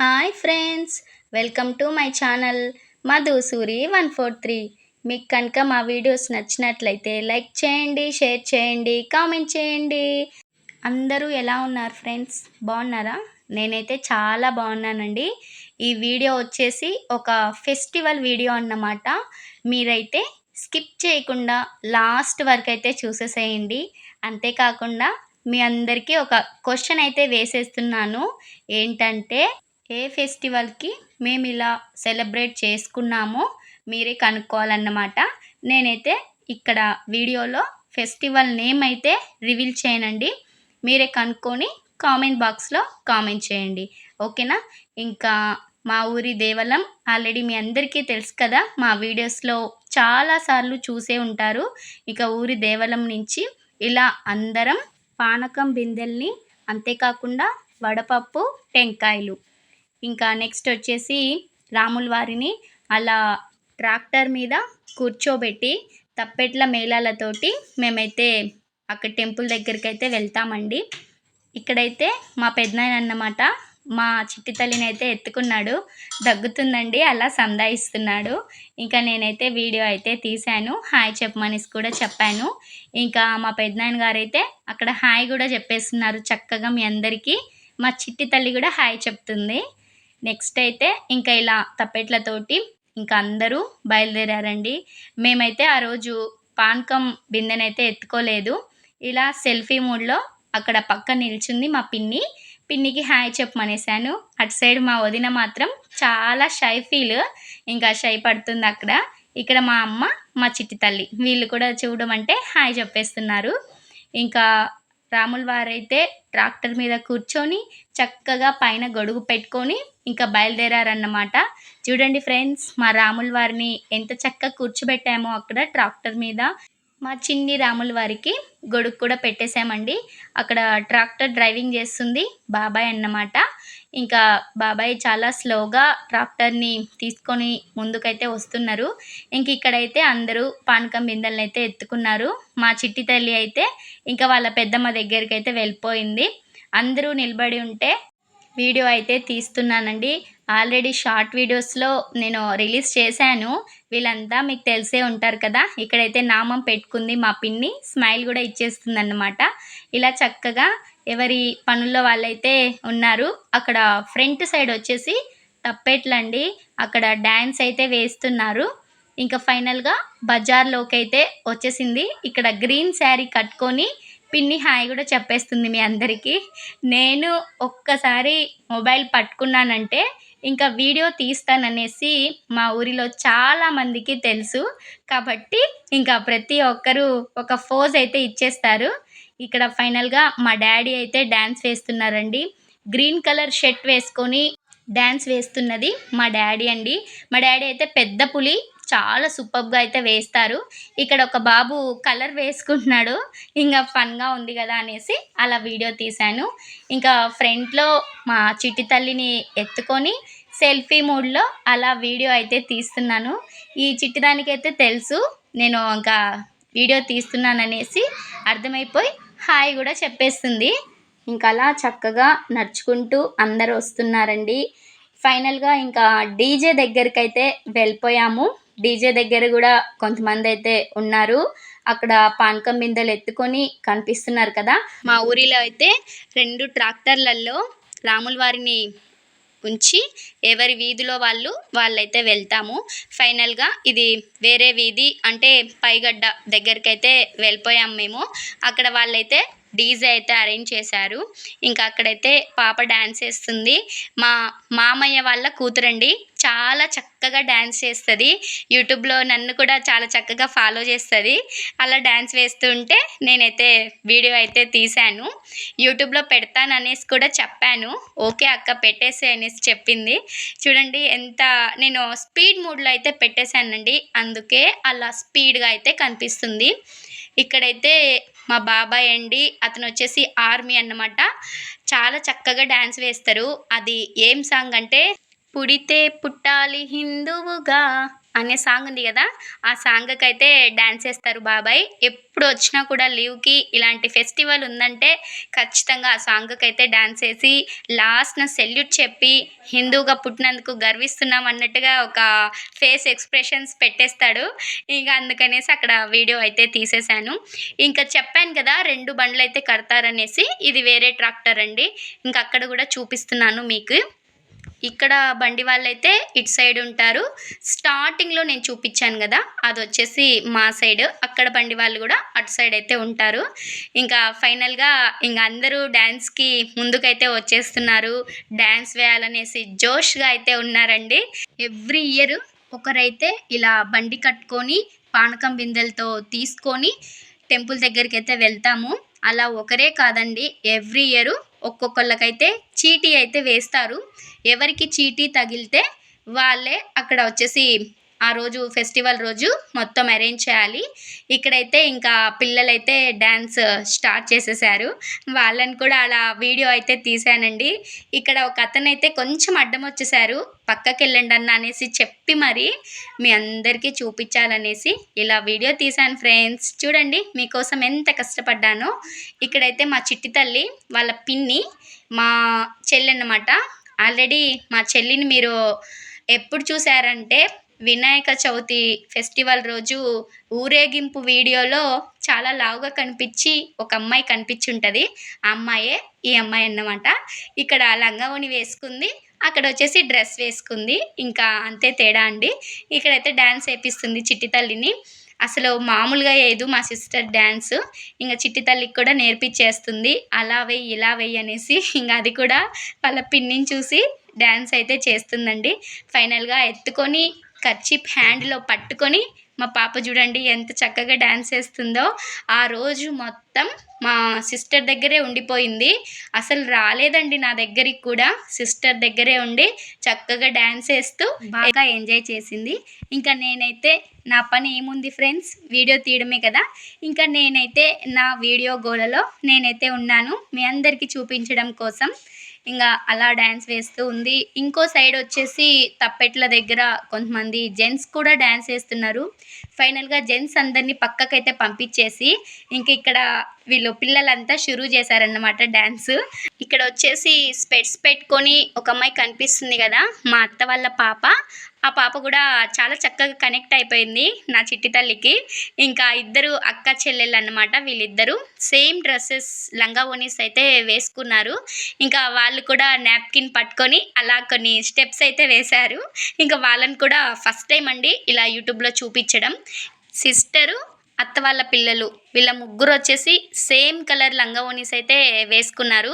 Hi friends welcome to my channel Madhusuri one four three. మీకు కనుక మా videos నచ్చినట్లయితే లైక్ చేయండి షేర్ చేయండి కామెంట్ చేయండి. అందరూ ఎలా ఉన్నారు ఫ్రెండ్స్? బాగున్నారా? నేనైతే చాలా బాగున్నానండి. ఈ వీడియో వచ్చేసి ఒక ఫెస్టివల్ వీడియో అన్నమాట. మీరైతే స్కిప్ చేయకుండా లాస్ట్ వరకు అయితే చూసేసేయండి. అంతేకాకుండా మీ అందరికీ ఒక క్వశ్చన్ అయితే వేసేస్తున్నాను. ఏంటంటే ఏ ఫెస్టివల్కి మేము ఇలా సెలబ్రేట్ చేసుకున్నామో మీరే కనుక్కోవాలన్నమాట. నేనైతే ఇక్కడ వీడియోలో ఫెస్టివల్ నేమ్ అయితే రివీల్ చేయనండి. మీరే కనుక్కొని కామెంట్ బాక్స్లో కామెంట్ చేయండి. ఓకేనా? ఇంకా మా ఊరి దేవలం ఆల్రెడీ మీ అందరికీ తెలుసు కదా మా వీడియోస్లో చాలాసార్లు చూసే ఉంటారు. ఇక ఊరి దేవలం నుంచి ఇలా అందరం పానకం బిందెల్ని అంతేకాకుండా వడపప్పు టెంకాయలు ఇంకా నెక్స్ట్ వచ్చేసి రాముల వారిని అలా ట్రాక్టర్ మీద కూర్చోబెట్టి తప్పెట్ల మేళాలతోటి మేమైతే అక్కడ టెంపుల్ దగ్గరికి అయితే వెళ్తామండి. ఇక్కడైతే మా పెద్దనాయన అన్నమాట మా చిట్టి తల్లిని అయితే ఎత్తుకున్నాడు. దగ్గుతుందండి అలా సందాయిస్తున్నాడు. ఇంకా నేనైతే వీడియో అయితే తీశాను. హాయ్ చెప్పమని కూడా చెప్పాను. ఇంకా మా పెద్దనాయన గారు అయితే అక్కడ హాయ్ కూడా చెప్పేస్తున్నారు చక్కగా మీ అందరికీ. మా చిట్టి తల్లి కూడా హాయ్ చెప్తుంది. నెక్స్ట్ అయితే ఇంకా ఇలా తప్పెట్లతోటి ఇంకా అందరూ బయలుదేరారండి. మేమైతే ఆ రోజు పానకం బిందెనైతే ఎత్తుకోలేదు. ఇలా సెల్ఫీ మూడ్లో అక్కడ పక్క నిల్చుంది మా పిన్ని. పిన్నికి హాయ్ చెప్పమనేసాను అటు సైడ్ మా వదిన మాత్రం చాలా షై ఫీల్ ఇంకా షై పడుతుంది అక్కడ. ఇక్కడ మా అమ్మ మా చిట్టి తల్లి వీళ్ళు కూడా చూడడం అంటే హాయ్ చెప్పేస్తున్నారు. ఇంకా రాముల వారైతే ట్రాక్టర్ మీద కూర్చొని చక్కగా పైన గొడుగు పెట్టుకొని ఇంకా బయలుదేరారన్నమాట. చూడండి ఫ్రెండ్స్ మా రాముల వారిని ఎంత చక్కగా కూర్చోబెట్టామో అక్కడ ట్రాక్టర్ మీద. మా చిన్ని రాముల వారికి గొడుగు కూడా పెట్టేశామండి. అక్కడ ట్రాక్టర్ డ్రైవింగ్ చేస్తుంది బాబాయ్ అన్నమాట. ఇంకా బాబాయ్ చాలా స్లోగా ట్రాక్టర్ని తీసుకొని ముందుకైతే వస్తున్నారు. ఇంక ఇక్కడైతే అందరూ పానకం బిందెలను అయితే ఎత్తుకున్నారు. మా చిట్టి తల్లి అయితే ఇంకా వాళ్ళ పెద్దమ్మ దగ్గరికి అయితే వెళ్ళిపోయింది. అందరూ నిలబడి ఉంటే వీడియో అయితే తీస్తున్నానండి. ఆల్రెడీ షార్ట్ వీడియోస్లో నేను రిలీజ్ చేశాను. వీళ్ళంతా మీకు తెలిసే ఉంటారు కదా. ఇక్కడైతే నామం పెట్టుకుంది మా పిన్ని. స్మైల్ కూడా ఇచ్చేస్తుంది అన్నమాట ఇలా చక్కగా ఎవరి పనుల్లో వాళ్ళైతే ఉన్నారు. అక్కడ ఫ్రంట్ సైడ్ వచ్చేసి తప్పెట్లండి. అక్కడ డ్యాన్స్ అయితే వేస్తున్నారు. ఇంకా ఫైనల్గా బజార్లోకి అయితే వచ్చేసింది. ఇక్కడ గ్రీన్ శారీ కట్టుకొని పిన్ని హాయ్ కూడా చెప్పేస్తుంది మీ అందరికీ. నేను ఒక్కసారి మొబైల్ పట్టుకున్నానంటే ఇంకా వీడియో తీస్తాననేసి మా ఊరిలో చాలామందికి తెలుసు. కాబట్టి ఇంకా ప్రతి ఒక్కరూ ఒక ఫోజ్ అయితే ఇచ్చేస్తారు. ఇక్కడ ఫైనల్గా మా డాడీ అయితే డ్యాన్స్ వేస్తున్నారండి. గ్రీన్ కలర్ షర్ట్ వేసుకొని డ్యాన్స్ వేస్తున్నది మా డాడీ అండి. మా డాడీ అయితే పెద్ద పులి చాలా సూపర్గా అయితే వేస్తారు. ఇక్కడ ఒక బాబు కలర్ వేసుకుంటున్నాడు. ఇంకా ఫన్గా ఉంది కదా అనేసి అలా వీడియో తీశాను. ఇంకా ఫ్రంట్లో మా చిట్టి తల్లిని ఎత్తుకొని సెల్ఫీ మూడ్లో అలా వీడియో అయితే తీస్తున్నాను. ఈ చిట్టిదానికైతే తెలుసు. నేను ఇంకా వీడియో తీస్తున్నాననేసి అర్థమైపోయి హాయ్ కూడా చెప్పేస్తుంది. ఇంకా అలా చక్కగా నడుచుకుంటూ అందరు వస్తున్నారండి. ఫైనల్గా ఇంకా డీజే దగ్గరికి అయితే వెళ్ళిపోయాము. డీజే దగ్గర కూడా కొంతమంది అయితే ఉన్నారు. అక్కడ పానకం బిందెలు ఎత్తుకొని కనిపిస్తున్నారు కదా. మా ఊరిలో అయితే రెండు ట్రాక్టర్లలో రాముల వారిని ఉంచి ఎవరి వీధిలో వాళ్ళు వాళ్ళైతే వెళ్తాము. ఫైనల్గా ఇది వేరే వీధి అంటే పైగడ్డ దగ్గరికి అయితే వెళ్ళిపోయాము మేము. అక్కడ వాళ్ళైతే డీజే అయితే అరేంజ్ చేశారు. ఇంకా అక్కడైతే పాప డ్యాన్స్ వేస్తుంది మా మామయ్య వాళ్ళ కూతురండి చాలా చక్కగా డ్యాన్స్ చేస్తుంది. యూట్యూబ్లో నన్ను కూడా చాలా చక్కగా ఫాలో చేస్తుంది. అలా డ్యాన్స్ వేస్తుంటే నేనైతే వీడియో అయితే తీశాను. యూట్యూబ్లో పెడతాను అనేసి కూడా చెప్పాను. ఓకే అక్క పెట్టేసే అనేసి చెప్పింది. చూడండి ఎంత నేను స్పీడ్ మూడ్లో అయితే పెట్టేశానండి. అందుకే అలా స్పీడ్గా అయితే కనిపిస్తుంది. ఇక్కడైతే మా బాబాయ్ అండి అతను వచ్చేసి ఆర్మీ అన్నమాట. చాలా చక్కగా డ్యాన్స్ వేస్తారు. అది ఏం సాంగ్ అంటే పుడితే పుట్టాలి హిందువుగా అనే సాంగ్ ఉంది కదా ఆ సాంగ్కి అయితే డ్యాన్స్ చేస్తారు బాబాయ్. ఎప్పుడు వచ్చినా కూడా లీవ్కి ఇలాంటి ఫెస్టివల్ ఉందంటే ఖచ్చితంగా ఆ సాంగ్కి అయితే డ్యాన్స్ వేసి లాస్ట్న సెల్యూట్ చెప్పి హిందూగా పుట్టినందుకు గర్విస్తున్నాం అన్నట్టుగా ఒక ఫేస్ ఎక్స్ప్రెషన్స్ పెట్టేస్తాడు. ఇంకా అందుకనేసి అక్కడ వీడియో అయితే తీసేశాను. ఇంకా చెప్పాను కదా రెండు బండ్లు అయితే కడతారనేసి ఇది వేరే ట్రాక్టర్ అండి. ఇంకా అక్కడ కూడా చూపిస్తున్నాను మీకు. ఇక్కడ బండి వాళ్ళైతే ఇటు సైడ్ ఉంటారు. స్టార్టింగ్లో నేను చూపించాను కదా అది వచ్చేసి మా సైడ్. అక్కడ బండి వాళ్ళు కూడా అటు సైడ్ అయితే ఉంటారు. ఇంకా ఫైనల్గా ఇంకా అందరూ డ్యాన్స్కి ముందుకైతే వచ్చేస్తున్నారు. డ్యాన్స్ వేయాలనేసి జోష్గా అయితే ఉన్నారండి. ఎవ్రీ ఇయర్ ఒకరైతే ఇలా బండి కట్టుకొని పానకం బిందెలతో తీసుకొని టెంపుల్ దగ్గరికి అయితే వెళ్తాము. అలా ఒకరే కాదండి. ఎవ్రీ ఇయర్ ఒక్కొక్కళ్ళకైతే చీటీ అయితే వేస్తారు. ఎవరికి చీటీ తగిలితే వాళ్ళే అక్కడ వచ్చేసి ఆ రోజు ఫెస్టివల్ రోజు మొత్తం అరేంజ్ చేయాలి. ఇక్కడైతే ఇంకా పిల్లలైతే డ్యాన్స్ స్టార్ట్ చేసేసారు. వాళ్ళని కూడా అలా వీడియో అయితే తీశానండి. ఇక్కడ ఒక అతను అయితే కొంచెం అడ్డం వచ్చేసారు. పక్కకి వెళ్ళండి అన్న అనేసి చెప్పి మరి మీ అందరికీ చూపించాలనేసి ఇలా వీడియో తీశాను ఫ్రెండ్స్. చూడండి మీకోసం ఎంత కష్టపడ్డానో. ఇక్కడైతే మా చిట్టి తల్లి వాళ్ళ పిన్ని మా చెల్లి అన్నమాట ఆల్రెడీ మా చెల్లిని మీరు ఎప్పుడు చూసారంటే వినాయక చవితి ఫెస్టివల్ రోజు ఊరేగింపు వీడియోలో చాలా లావుగా కనిపించి ఒక అమ్మాయి కనిపించి ఉంటుంది ఆ అమ్మాయే ఈ అమ్మాయి అన్నమాట. ఇక్కడ లంగావోని వేసుకుంది. అక్కడ వచ్చేసి డ్రెస్ వేసుకుంది. ఇంకా అంతే తేడా అండి. ఇక్కడైతే డ్యాన్స్ వేపిస్తుంది చిట్టి తల్లిని. అసలు మామూలుగా వేయదు మా సిస్టర్ డ్యాన్స్ ఇంకా చిట్టి తల్లికి కూడా నేర్పించేస్తుంది అలా వెయ్యి ఇలా వెయ్యి అనేసి ఇంకా అది కూడా వాళ్ళ పిన్నిని చూసి డ్యాన్స్ అయితే చేస్తుందండి. ఫైనల్గా ఎత్తుకొని కర్చీప్ హ్యాండ్లో పట్టుకొని మా పాప చూడండి ఎంత చక్కగా డ్యాన్స్ వేస్తుందో ఆ రోజు మొత్తం మా సిస్టర్ దగ్గరే ఉండిపోయింది. అసలు రాలేదండి నా దగ్గరికి కూడా. సిస్టర్ దగ్గరే ఉండి చక్కగా డ్యాన్స్ వేస్తూ బాగా ఎంజాయ్ చేసింది. ఇంకా నేనైతే నా పని ఏముంది ఫ్రెండ్స్ వీడియో తీయడమే కదా. ఇంకా నేనైతే నా వీడియో గోలలో నేనైతే ఉన్నాను. మీ అందరికీ చూపించడం కోసం. ఇంకా అలా డ్యాన్స్ వేస్తూ ఉంది. ఇంకో సైడ్ వచ్చేసి తప్పెట్ల దగ్గర కొంతమంది జెంట్స్ కూడా డ్యాన్స్ వేస్తున్నారు. ఫైనల్గా జెంట్స్ అందరినీ పక్కకైతే పంపించేసి ఇంక ఇక్కడ వీళ్ళు పిల్లలంతా షురూ చేశారన్నమాట డ్యాన్స్ ఇక్కడ వచ్చేసి స్పెట్స్ పెట్టుకొని ఒక అమ్మాయి కనిపిస్తుంది కదా మా అత్త వాళ్ళ పాప. ఆ పాప కూడా చాలా చక్కగా కనెక్ట్ అయిపోయింది నా చిట్టి తల్లికి. ఇంకా ఇద్దరు అక్క చెల్లెళ్ళు అన్నమాట వీళ్ళిద్దరూ. సేమ్ డ్రెస్సెస్ లంగా ఓనీస్ అయితే వేసుకున్నారు. ఇంకా వాళ్ళు కూడా నాప్కిన్ పట్టుకొని అలా కొన్ని స్టెప్స్ అయితే వేశారు. ఇంకా వాళ్ళని కూడా ఫస్ట్ టైం అండి ఇలా యూట్యూబ్లో చూపించడం. సిస్టరు అత్త వాళ్ళ పిల్లలు వీళ్ళ ముగ్గురు వచ్చేసి సేమ్ కలర్ లంగా ఓనీస్ అయితే వేసుకున్నారు.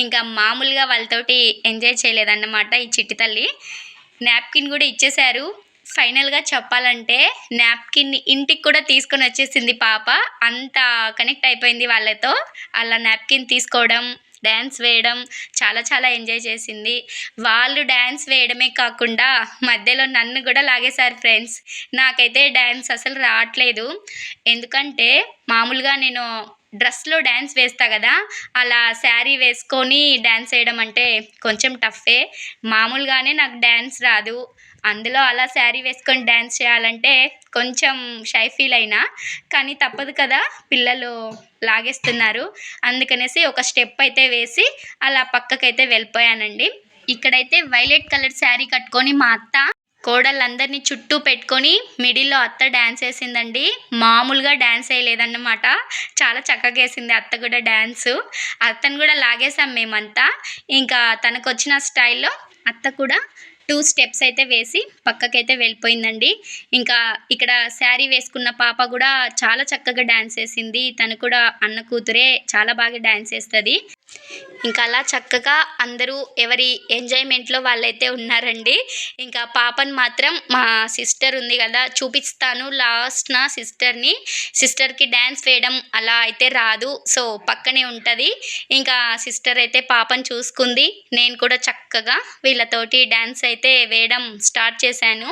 ఇంకా మామూలుగా వాళ్ళతోటి ఎంజాయ్ చేయలేదన్నమాట ఈ చిట్టి తల్లి. నాప్కిన్ కూడా ఇచ్చేశారు. ఫైనల్గా చెప్పాలంటే నాప్కిన్ని ఇంటికి కూడా తీసుకొని వచ్చేసింది పాప. అంత కనెక్ట్ అయిపోయింది వాళ్ళతో. అలా నాప్కిన్ తీసుకోవడం డ్యాన్స్ వేయడం చాలా చాలా ఎంజాయ్ చేసింది. వాళ్ళు డ్యాన్స్ వేయడమే కాకుండా మధ్యలో నన్ను కూడా లాగేశారు ఫ్రెండ్స్. నాకైతే డ్యాన్స్ అసలు రావట్లేదు. ఎందుకంటే మామూలుగా నేను డ్రెస్లో డ్యాన్స్ వేస్తా కదా అలా శారీ వేసుకొని డ్యాన్స్ వేయడం అంటే కొంచెం టఫే. మామూలుగానే నాకు డ్యాన్స్ రాదు. అందులో అలా శారీ వేసుకొని డ్యాన్స్ చేయాలంటే కొంచెం షై ఫీల్ అయినా కానీ తప్పదు కదా పిల్లలు లాగేస్తున్నారు. అందుకనేసి ఒక స్టెప్ అయితే వేసి అలా పక్కకైతే వెళ్ళిపోయానండి. ఇక్కడైతే వైలెట్ కలర్ శారీ కట్టుకొని మా అత్త కోడళ్ళందరినీ చుట్టూ పెట్టుకొని మిడిల్లో అత్త డ్యాన్స్ వేసిందండి. మామూలుగా డ్యాన్స్ వేయలేదన్నమాట. చాలా చక్కగా వేసింది అత్త కూడా డ్యాన్సు అత్తను కూడా లాగేసాం మేమంతా. ఇంకా తనకు వచ్చిన స్టైల్లో అత్త కూడా టూ స్టెప్స్ అయితే వేసి పక్కకైతే వెళ్ళిపోయిందండి. ఇంకా ఇక్కడ శారీ వేసుకున్న పాప కూడా చాలా చక్కగా డ్యాన్స్ వేసింది. తను కూడా అన్న కూతురే చాలా బాగా డ్యాన్స్ వేస్తుంది. ఇంకా అలా చక్కగా అందరూ ఎవరి ఎంజాయ్మెంట్లో వాళ్ళైతే ఉన్నారండి. ఇంకా పాపని మాత్రం మా సిస్టర్ ఉంది కదా చూపిస్తాను. లాస్ట్ నా సిస్టర్ని. సిస్టర్కి డ్యాన్స్ వేయడం అలా అయితే రాదు. సో పక్కనే ఉంటుంది. ఇంకా సిస్టర్ అయితే పాపని చూసుకుంది. నేను కూడా చక్కగా వీళ్ళతోటి డ్యాన్స్ అయితే వేయడం స్టార్ట్ చేశాను.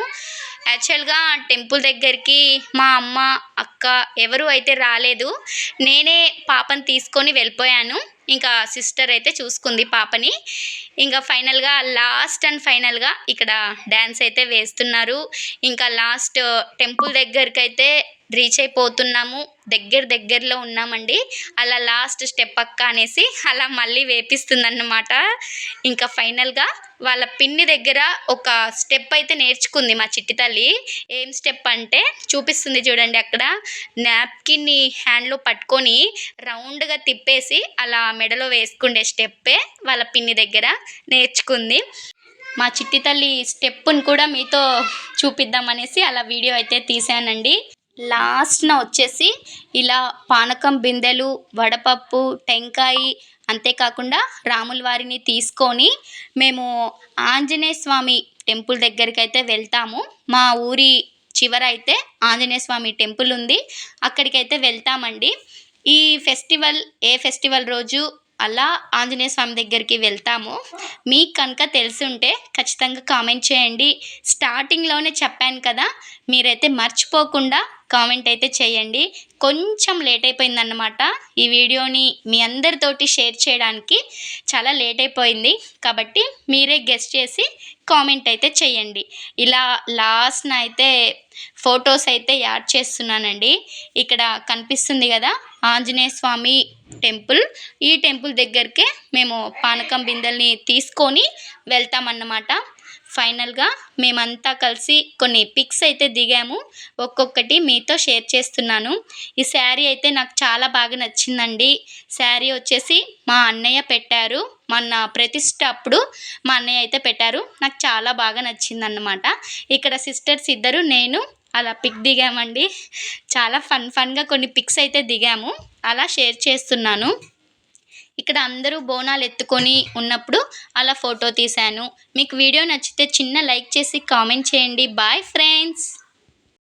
యాక్చువల్గా టెంపుల్ దగ్గరికి మా అమ్మ అక్క ఎవరు అయితే రాలేదు. నేనే పాపని తీసుకొని వెళ్ళిపోయాను. ఇంకా సిస్టర్ అయితే చూసుకుంది పాపని. ఇంకా ఫైనల్గా లాస్ట్ అండ్ ఫైనల్గా ఇక్కడ డ్యాన్స్ అయితే వేస్తున్నారు. ఇంకా లాస్ట్ టెంపుల్ దగ్గరికి అయితే రీచ్ అయిపోతున్నాము దగ్గర దగ్గరలో ఉన్నామండి. అలా లాస్ట్ స్టెప్ అక్క అనేసి అలా మళ్ళీ వేపిస్తుందన్నమాట. ఇంకా ఫైనల్గా వాళ్ళ పిన్ని దగ్గర ఒక స్టెప్ అయితే నేర్చుకుంది మా చిట్టి తల్లి. ఏం స్టెప్ అంటే చూపిస్తుంది చూడండి అక్కడ. నాప్కిన్ని హ్యాండ్లో పట్టుకొని రౌండ్గా తిప్పేసి అలా మెడలో వేసుకుండే స్టెప్పే వాళ్ళ పిన్ని దగ్గర నేర్చుకుంది. మా చిట్టి తల్లి స్టెప్పును కూడా మీతో చూపిద్దామనేసి అలా వీడియో అయితే తీసానండి లాస్ట్న వచ్చేసి ఇలా పానకం బిందెలు వడపప్పు టెంకాయ అంతేకాకుండా రాముల వారిని తీసుకొని మేము ఆంజనేయ స్వామి టెంపుల్ దగ్గరికి అయితే వెళ్తాము. మా ఊరి చివర అయితే ఆంజనేయ స్వామి టెంపుల్ ఉంది. అక్కడికైతే వెళ్తామండి. ఈ ఫెస్టివల్ ఏ ఫెస్టివల్ రోజు అలా ఆంజనేయ స్వామి దగ్గరికి వెళ్తాము. మీకు కనుక తెలిసి ఉంటే ఖచ్చితంగా కామెంట్ చేయండి. స్టార్టింగ్లోనే చెప్పాను కదా మీరైతే మర్చిపోకుండా కామెంట్ అయితే చేయండి. కొంచెం లేట్ అయిపోయిందన్నమాట. ఈ వీడియోని మీ అందరితోటి షేర్ చేయడానికి చాలా లేట్ అయిపోయింది. కాబట్టి మీరే గెస్ట్ చేసి కామెంట్ అయితే చేయండి. ఇలా లాస్ట్న అయితే ఫొటోస్ అయితే యాడ్ చేస్తున్నానండి. ఇక్కడ కనిపిస్తుంది కదా ఆంజనేయ స్వామి టెంపుల్. ఈ టెంపుల్ దగ్గరికే మేము పానకం బిందెల్ని తీసుకొని వెళ్తామన్నమాట. ఫైనల్గా మేమంతా కలిసి కొన్ని పిక్స్ అయితే దిగాము. ఒక్కొక్కటి మీతో షేర్ చేస్తున్నాను. ఈ శారీ అయితే నాకు చాలా బాగా నచ్చిందండి. శారీ వచ్చేసి మా అన్నయ్య పెట్టారు. మొన్న ప్రతిష్ట అప్పుడు మా అన్నయ్య అయితే పెట్టారు. నాకు చాలా బాగా నచ్చిందన్నమాట. ఇక్కడ సిస్టర్స్ ఇద్దరు నేను అలా పిక్ దిగామండి. చాలా ఫన్ ఫన్గా కొన్ని పిక్స్ అయితే దిగాము. అలా షేర్ చేస్తున్నాను. ఇక్కడ అందరూ బోనాలు ఎత్తుకొని ఉన్నప్పుడు అలా ఫోటో తీశాను. మీకు వీడియో నచ్చితే చిన్న లైక్ చేసి కామెంట్ చేయండి. Bye friends!